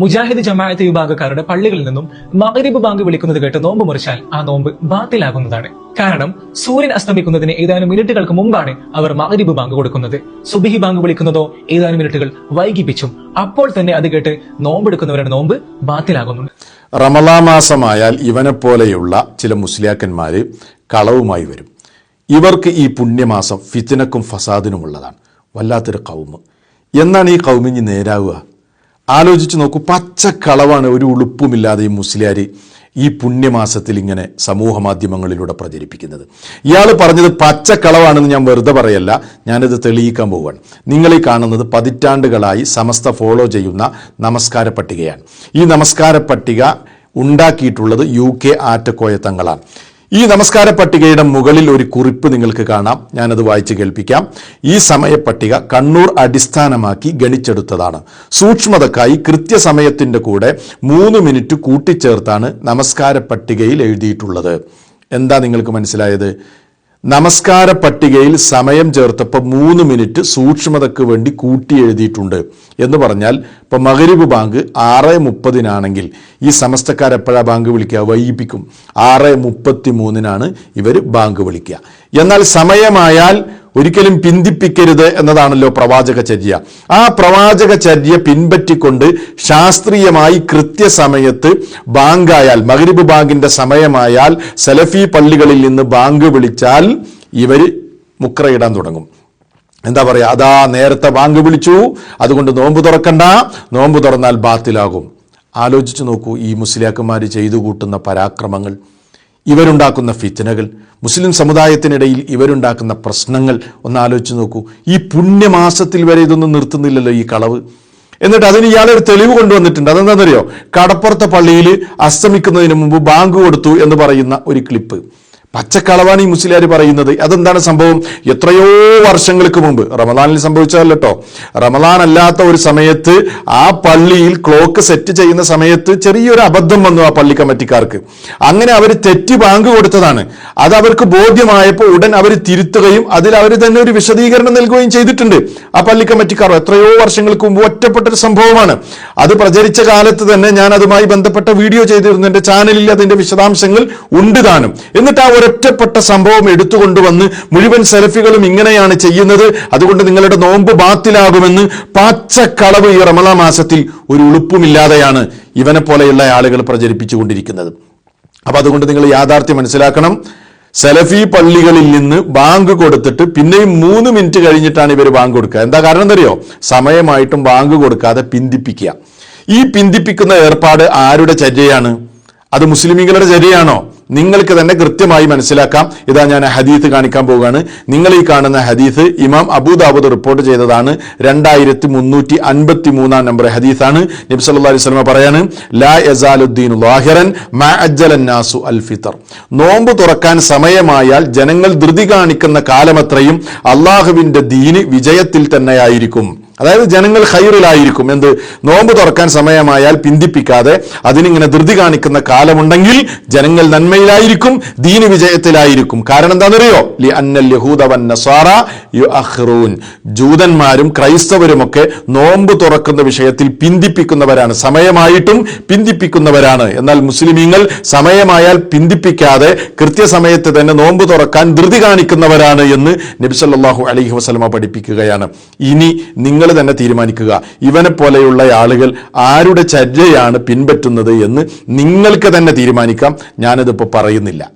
മുജാഹിദ് ജമാഅത്ത് വിഭാഗക്കാരുടെ പള്ളികളിൽ നിന്നും മകരിബ് ബാങ്ക് വിളിക്കുന്നത് കേട്ട് നോമ്പ് മുറിച്ചാൽ ആ നോമ്പ് ബാത്തിലാകുന്നതാണ്. കാരണം സൂര്യൻ അസ്തമിക്കുന്നതിന് ഏതാനും മിനിറ്റുകൾക്ക് മുമ്പാണ് അവർ മകരിബ് ബാങ്ക് കൊടുക്കുന്നത്. സുബിഹി ബാങ്ക് വിളിക്കുന്നതോ ഏതാനും മിനിറ്റുകൾ വൈകിപ്പിച്ചും അപ്പോൾ തന്നെ അത് കേട്ട് നോമ്പെടുക്കുന്നവരുടെ നോമ്പ് ബാത്തിലാകുന്നുണ്ട്. റമലാ മാസമായാൽ ഇവനെ പോലെയുള്ള ചില മുസ്ലിയാക്കന്മാര് കളവുമായി വരും. ഇവർക്ക് ഈ പുണ്യമാസം ഫിത്തിനക്കും ഫസാദിനുമുള്ളതാണ്. വല്ലാത്തൊരു കൗമ്. എന്നാണ് ഈ കൗമിഞ്ഞ് നേരാവുക? ആലോചിച്ച് നോക്കൂ പച്ചക്കളവാണ് ഒരു ഉളുപ്പുമില്ലാതെ ഈ മുസ്ലിയാർ ഈ പുണ്യമാസത്തിൽ ഇങ്ങനെ സമൂഹ മാധ്യമങ്ങളിലൂടെ പ്രചരിപ്പിക്കുന്നത്. ഇയാൾ പറഞ്ഞത് പച്ചക്കളവാണെന്ന് ഞാൻ വെറുതെ പറയല്ല ഞാനിത് തെളിയിക്കാൻ പോവുകയാണ്. നിങ്ങൾ ഈ കാണുന്നത് പതിറ്റാണ്ടുകളായി സമസ്ത ഫോളോ ചെയ്യുന്ന നമസ്കാര പട്ടികയാണ്. ഈ നമസ്കാര പട്ടിക ഉണ്ടാക്കിയിട്ടുള്ളത് യു കെ ആറ്റക്കോയ തങ്ങളാണ്. ഈ നമസ്കാര പട്ടികയുടെ മുകളിൽ ഒരു കുറിപ്പ് നിങ്ങൾക്ക് കാണാം. ഞാനത് വായിച്ച് കേൾപ്പിക്കാം. ഈ സമയ പട്ടിക കണ്ണൂർ അടിസ്ഥാനമാക്കി ഗണിച്ചെടുത്തതാണ്. സൂക്ഷ്മതക്കായി കൃത്യസമയത്തിന്റെ കൂടെ മൂന്ന് മിനിറ്റ് കൂട്ടിച്ചേർത്താണ് നമസ്കാര പട്ടികയിൽ എഴുതിയിട്ടുള്ളത്. എന്താ നിങ്ങൾക്ക് മനസ്സിലായത്? നമസ്കാര പട്ടികയിൽ സമയം ചേർത്തപ്പോൾ മൂന്ന് മിനിറ്റ് സൂക്ഷ്മതയ്ക്ക് വേണ്ടി കൂട്ടി എഴുതിയിട്ടുണ്ട് എന്ന് പറഞ്ഞാൽ ഇപ്പം മകരിബ് ബാങ്ക് ആറ് മുപ്പതിനാണെങ്കിൽ ഈ സമസ്തക്കാർ എപ്പോഴാണ് ബാങ്ക് വിളിക്കുക? വൈകിപ്പിക്കും. ആറ് മുപ്പത്തി മൂന്നിനാണ് ഇവർ ബാങ്ക് വിളിക്കുക. എന്നാൽ സമയമായാൽ ഒരിക്കലും പിന്തിപ്പിക്കരുത് എന്നതാണല്ലോ പ്രവാചക ചര്യ. ആ പ്രവാചക ചര്യ പിൻപറ്റിക്കൊണ്ട് ശാസ്ത്രീയമായി കൃത്യസമയത്ത് ബാങ്കായാൽ മഗ്രിബ് ബാങ്കിന്റെ സമയമായാൽ സലഫി പള്ളികളിൽ നിന്ന് ബാങ്ക് വിളിച്ചാൽ ഇവർ മുക്രയിടാൻ തുടങ്ങും. എന്താ പറയുക അതാ നേരത്തെ ബാങ്ക് വിളിച്ചു. അതുകൊണ്ട് നോമ്പ് തുറക്കണ്ട. നോമ്പ് തുറന്നാൽ ബാത്തിലാകും. ആലോചിച്ചു നോക്കൂ ഈ മുസ്ലിയാക്കന്മാർ ചെയ്തു കൂട്ടുന്ന പരാക്രമങ്ങൾ. ഇവരുണ്ടാക്കുന്ന ഫിത്തനകൾ മുസ്ലിം സമുദായത്തിനിടയിൽ ഇവരുണ്ടാക്കുന്ന പ്രശ്നങ്ങൾ ഒന്ന് ആലോചിച്ച് നോക്കൂ. ഈ പുണ്യമാസത്തിൽ വരെ ഇതൊന്നും നിർത്തുന്നില്ലല്ലോ ഈ കളവ്. എന്നിട്ട് അതിന് ഇയാളൊരു തെളിവ് കൊണ്ടുവന്നിട്ടുണ്ട്. അതെന്താണെന്നറിയോ? കടപ്പുറത്തെ പള്ളിയിൽ അസ്തമിക്കുന്നതിന് മുമ്പ് ബാങ്ക് കൊടുത്തു എന്ന് പറയുന്ന ഒരു ക്ലിപ്പ്. പച്ചക്കളവാണ് ഈ മുസ്ലിയാർ പറയുന്നത്. അതെന്താണ് സംഭവം? എത്രയോ വർഷങ്ങൾക്ക് മുമ്പ് റമദാനിൽ സംഭവിച്ചതല്ല കേട്ടോ റമദാൻ അല്ലാത്ത ഒരു സമയത്ത് ആ പള്ളിയിൽ ക്ലോക്ക് സെറ്റ് ചെയ്യുന്ന സമയത്ത് ചെറിയൊരു അബദ്ധം വന്നു ആ പള്ളി കമ്മിറ്റിക്കാർക്ക്. അങ്ങനെ അവർ തെറ്റി ബാങ്ക് കൊടുത്തതാണ്. അത് അവർക്ക് ബോധ്യമായപ്പോൾ ഉടൻ അവർ തിരുത്തുകയും അതിൽ അവർ തന്നെ ഒരു വിശദീകരണം നൽകുകയും ചെയ്തിട്ടുണ്ട്. ആ പള്ളി കമ്മിറ്റിക്കാർ എത്രയോ വർഷങ്ങൾക്ക് മുമ്പ് ഒറ്റപ്പെട്ടൊരു സംഭവമാണ്. അത് പ്രചരിച്ച കാലത്ത് തന്നെ ഞാൻ അതുമായി ബന്ധപ്പെട്ട വീഡിയോ ചെയ്തിരുന്നു. എന്റെ ചാനലിൽ അതിന്റെ വിശദാംശങ്ങൾ ഉണ്ട് താനും. എന്നിട്ട് ആ ഒരൊറ്റപ്പെട്ട സംഭവം എടുത്തുകൊണ്ടുവന്ന് മുഴുവൻ സെൽഫികളും ഇങ്ങനെയാണ് ചെയ്യുന്നത്. അതുകൊണ്ട് നിങ്ങളുടെ നോമ്പ് ബാത്തിലാകുമെന്ന് പച്ചക്കളവ് ഈ റമള മാസത്തിൽ ഒരു ഉളുപ്പുമില്ലാതെയാണ് ഇവനെ പോലെയുള്ള ആളുകൾ പ്രചരിപ്പിച്ചുകൊണ്ടിരിക്കുന്നത്. അപ്പൊ അതുകൊണ്ട് നിങ്ങൾ യാഥാർത്ഥ്യം മനസ്സിലാക്കണം. സെലഫി പള്ളികളിൽ നിന്ന് ബാങ്ക് കൊടുത്തിട്ട് പിന്നെയും മൂന്ന് മിനിറ്റ് കഴിഞ്ഞിട്ടാണ് ഇവർ ബാങ്ക് കൊടുക്കുക. എന്താ കാരണം എന്തറിയോ സമയമായിട്ടും ബാങ്ക് കൊടുക്കാതെ പിന്തിപ്പിക്കുക. ഈ പിന്തിപ്പിക്കുന്ന ഏർപ്പാട് ആരുടെ ചര്യയാണ്? അത് മുസ്ലിമീങ്ങളുടെ ചര്യയാണോ? നിങ്ങൾക്ക് തന്നെ കൃത്യമായി മനസ്സിലാക്കാം. ഇതാ ഞാൻ ഹദീത്ത് കാണിക്കാൻ പോവുകയാണ്. നിങ്ങൾ ഈ കാണുന്ന ഹദീത്ത് ഇമാം അബൂദാബുദ് റിപ്പോർട്ട് ചെയ്തതാണ്. രണ്ടായിരത്തി മുന്നൂറ്റി അൻപത്തി മൂന്നാം നമ്പർ ഹദീസാണ്. നബി സല്ലല്ലാഹു അലൈഹി വസല്ലം പറയാണ് ലാ യസാലുദ്ദീൻ ലാഹിറൻ മാ അൽ ഫിത്തർ നോമ്പ് തുറക്കാൻ സമയമായാൽ ജനങ്ങൾ ധൃതി കാണിക്കുന്ന കാലമത്രയും അള്ളാഹുവിന്റെ ദീന് വിജയത്തിൽ തന്നെയായിരിക്കും. അതായത് ജനങ്ങൾ ഹൈറിലായിരിക്കും എന്ത്? നോമ്പ് തുറക്കാൻ സമയമായാൽ പിന്തിപ്പിക്കാതെ അതിനിങ്ങനെ ധൃതി കാണിക്കുന്ന കാലമുണ്ടെങ്കിൽ ജനങ്ങൾ നന്മയിലായിരിക്കും ദീന് വിജയത്തിലായിരിക്കും. കാരണം എന്താണെന്നറിയോ? ലി അന്നൽ ജൂതന്മാരും ക്രൈസ്തവരുമൊക്കെ നോമ്പ് തുറക്കുന്ന വിഷയത്തിൽ പിന്തിപ്പിക്കുന്നവരാണ്. സമയമായിട്ടും പിന്തിപ്പിക്കുന്നവരാണ്. എന്നാൽ മുസ്ലിമീങ്ങൾ സമയമായാൽ പിന്തിപ്പിക്കാതെ കൃത്യസമയത്ത് തന്നെ നോമ്പ് തുറക്കാൻ ധൃതി കാണിക്കുന്നവരാണ് എന്ന് നബി അലഹി വസ്ലമ പഠിപ്പിക്കുകയാണ്. ഇനി തന്നെ തീരുമാനിക്കുക. ഇവനെ പോലെയുള്ള ആളുകൾ ആരുടെ ചര്യയാണ് പിൻപറ്റുന്നത് എന്ന് നിങ്ങൾക്ക് തന്നെ തീരുമാനിക്കാം. ഞാനതിപ്പോൾ പറയുന്നില്ല.